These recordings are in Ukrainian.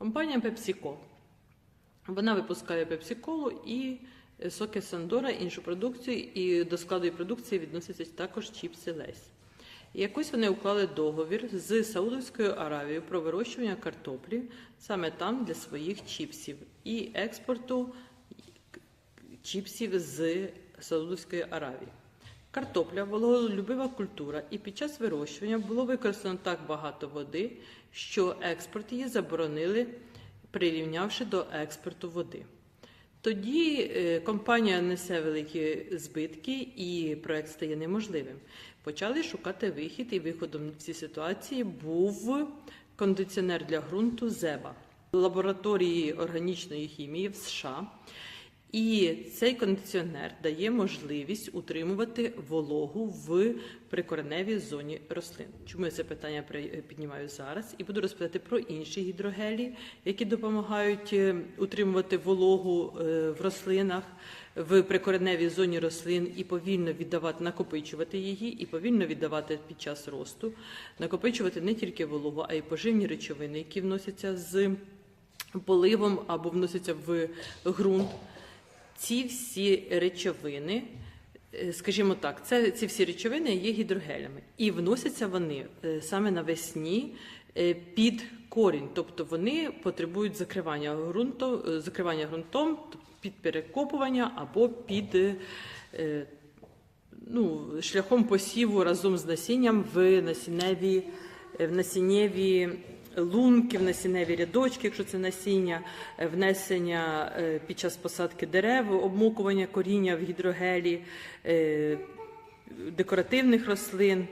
Компанія PepsiCo. Вона випускає PepsiCo і соки Сандора, іншу продукцію, і до складу продукції відносяться також чіпси Лейс. Якось вони уклали договір з Саудовською Аравією про вирощування картоплі саме там для своїх чіпсів і експорту чіпсів з Саудовської Аравії. Картопля вологолюбива культура, і під час вирощування було використано так багато води, що експорт її заборонили, прирівнявши до експорту води. Тоді е, компанія несе великі збитки і проект стає неможливим. Почали шукати вихід, і виходом в цій ситуації був кондиціонер для ґрунту Зеба лабораторії органічної хімії в США. І цей кондиціонер дає можливість утримувати вологу в прикореневій зоні рослин. Чому я це питання піднімаю зараз? І буду розповідати про інші гідрогелі, які допомагають е, утримувати вологу е, в рослинах в прикореневій зоні рослин і повільно віддавати, накопичувати її, і повільно віддавати під час росту, накопичувати не тільки вологу, а й поживні речовини, які вносяться з поливом або вносяться в ґрунт. Ці всі речовини, е, скажімо так, це, ці всі речовини є гідрогелями. І вносяться вони е, саме навесні е, під корінь. Тобто вони потребують закривання ґрунтом, закривання ґрунтом під перекопування або під ну, шляхом посіву разом з насінням в насінневі, в насіннєві лунки, в насінневі рядочки, якщо це насіння, е, внесення е, під час посадки дерев, обмокування коріння в гідрогелі, е, декоративних рослин.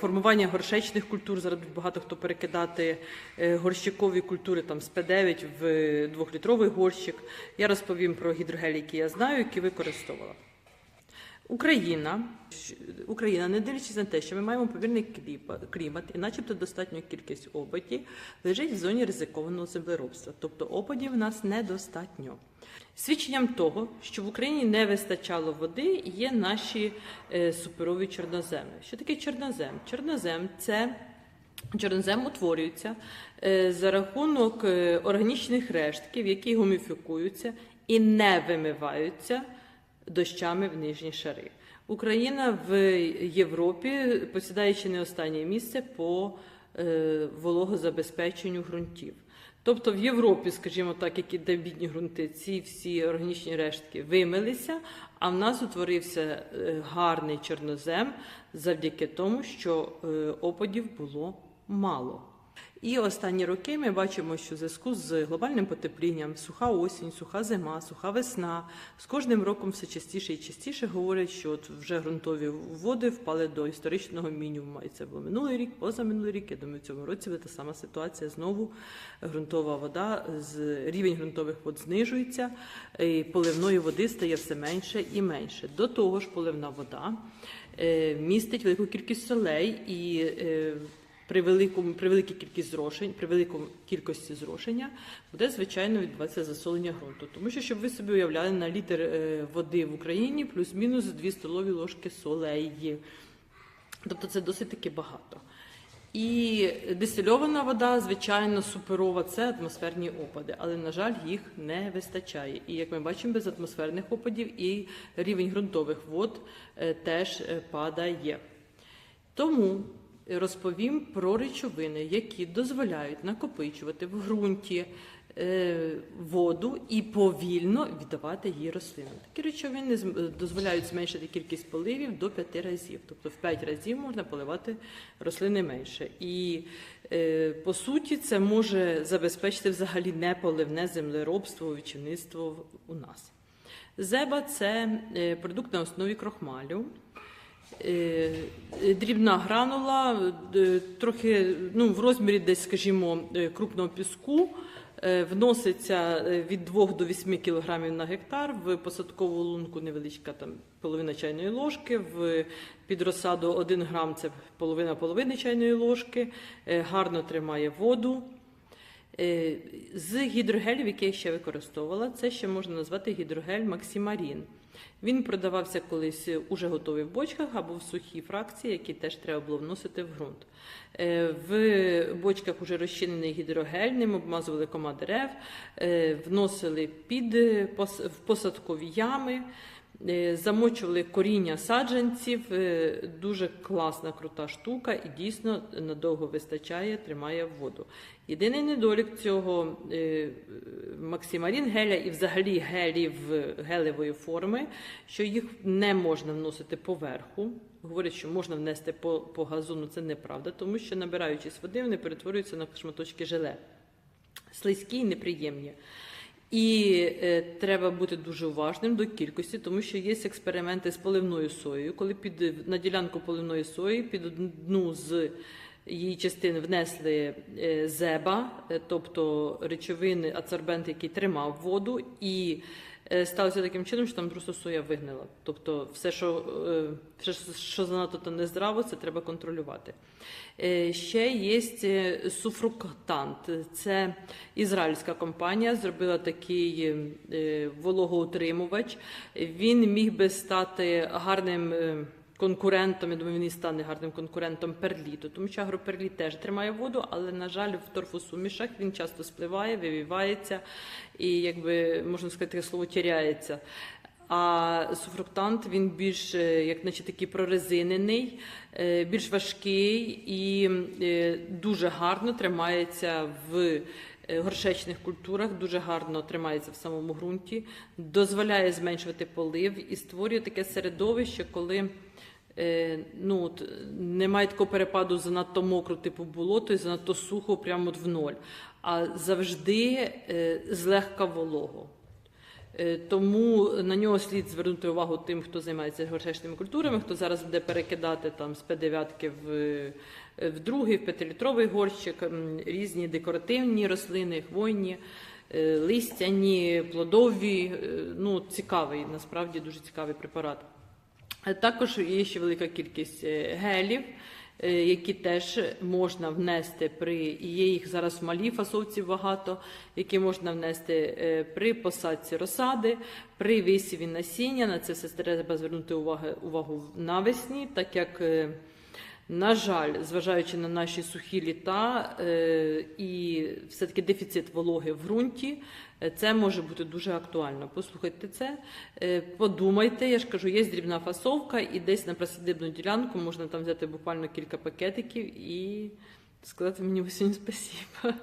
Формування горшечних культур зараз багато хто перекидати горщикові культури там з П9 в двохлітровий горщик. Я розповім про гідрогелі, які я знаю, які використовувала. Україна, Україна, не дивлячись на те, що ми маємо повільний клімат і начебто достатню кількість опадів, лежить в зоні ризикованого землеробства. Тобто опадів в нас недостатньо. Свідченням того, що в Україні не вистачало води, є наші е, суперові чорноземи. Що таке чорнозем? Чорнозем це Чорнозем утворюється е, за рахунок е, органічних рештків, які гуміфікуються і не вимиваються дощами в нижні шари. Україна в Європі посідає чи не останнє місце по е, вологозабезпеченню ґрунтів. Тобто в Європі, скажімо так, які де бідні ґрунти, ці всі органічні рештки вимилися, а в нас утворився е, гарний чорнозем завдяки тому, що е, опадів було мало. І останні роки ми бачимо, що в зв'язку з глобальним потеплінням, суха осінь, суха зима, суха весна, з кожним роком все частіше і частіше говорять, що от вже ґрунтові води впали до історичного мінімуму. І це було минулий рік, позаминулий рік. Я думаю, в цьому році буде та сама ситуація. Знову ґрунтова вода, з рівень ґрунтових вод знижується, і поливної води стає все менше і менше. До того ж, поливна вода е, містить велику кількість солей і е, при великому при великій кількість зрошень, при великому кількості зрошення буде звичайно відбуватися засолення ґрунту. Тому що, щоб ви собі уявляли, на літр е, води в Україні плюс-мінус 2 столові ложки солей. Тобто це досить таки багато. І дистильована вода, звичайно, суперова це атмосферні опади, але, на жаль, їх не вистачає. І як ми бачимо, без атмосферних опадів і рівень ґрунтових вод е, теж е, падає. Тому розповім про речовини, які дозволяють накопичувати в ґрунті е, воду і повільно віддавати її рослинам. Такі речовини дозволяють зменшити кількість поливів до 5 разів. Тобто в 5 разів можна поливати рослини менше. І е, по суті це може забезпечити взагалі неполивне землеробство, овочівництво в- у нас. Зеба це е, продукт на основі крохмалю. Е, Дрібна гранула, е, трохи ну, в розмірі десь, скажімо, е, крупного піску. Вноситься від 2 до 8 кг на гектар, в посадкову лунку невеличка там половина чайної ложки, в під розсаду 1 грам це половина половини чайної ложки, гарно тримає воду. З гідрогелів, які я ще використовувала, це ще можна назвати гідрогель Максимарін. Він продавався колись уже готовий в бочках або в сухій фракції, які теж треба було вносити в ґрунт. Е, В бочках уже розчинений гідрогельним, обмазували кома дерев, е, вносили під е, в посадкові ями. Е, Замочували коріння саджанців, е, дуже класна, крута штука і дійсно надовго вистачає, тримає воду. Єдиний недолік цього е, максимарін геля і взагалі гелів гелевої форми, що їх не можна вносити поверху. Говорять, що можна внести по, по газону, це неправда, тому що набираючись води, вони перетворюються на шматочки желе. Слизькі і неприємні. І е, треба бути дуже уважним до кількості, тому що є експерименти з поливною соєю, коли під на ділянку поливної сої під одну з її частин внесли е, зеба, е, тобто речовини, ацербент, який тримав воду, і сталося таким чином, що там просто соя вигнила. Тобто, все, що, е, все, що занадто то нездраво, це треба контролювати. Е, Ще є е, суфруктант. Це ізраїльська компанія зробила такий е, вологоутримувач. Він міг би стати гарним. Конкурентом, я думаю, він і стане гарним конкурентом перліту, тому що агроперліт теж тримає воду, але, на жаль, в торфосумішах він часто спливає, вивівається і, якби можна сказати, таке слово тіряється. А суфруктант він більш, е, як наче такий прорезинений, е, більш важкий і е, дуже гарно тримається в горшечних культурах, дуже гарно тримається в самому ґрунті, дозволяє зменшувати полив і створює таке середовище, коли. Е, ну, от, немає такого перепаду занадто мокро, типу болото, і занадто сухо, прямо от в ноль, а завжди е, злегка волого. Е, Тому на нього слід звернути увагу тим, хто займається горшечними культурами, хто зараз буде перекидати там з П9 в, е, в другий, в п'ятилітровий горщик, різні декоративні рослини, хвойні, е, листяні, плодові. Ну, цікавий, насправді дуже цікавий препарат. Також є ще велика кількість гелів, які теж можна внести при і є їх зараз в малій фасовці багато, які можна внести е, при посадці розсади, при висіві насіння. На це все треба звернути увагу, увагу навесні, так як. На жаль, зважаючи на наші сухі літа е, і все-таки дефіцит вологи в ґрунті, е, це може бути дуже актуально. Послухайте це, е, подумайте, я ж кажу, є дрібна фасовка, і десь на присадибну ділянку можна там взяти буквально кілька пакетиків і сказати мені сьогодні спасибо.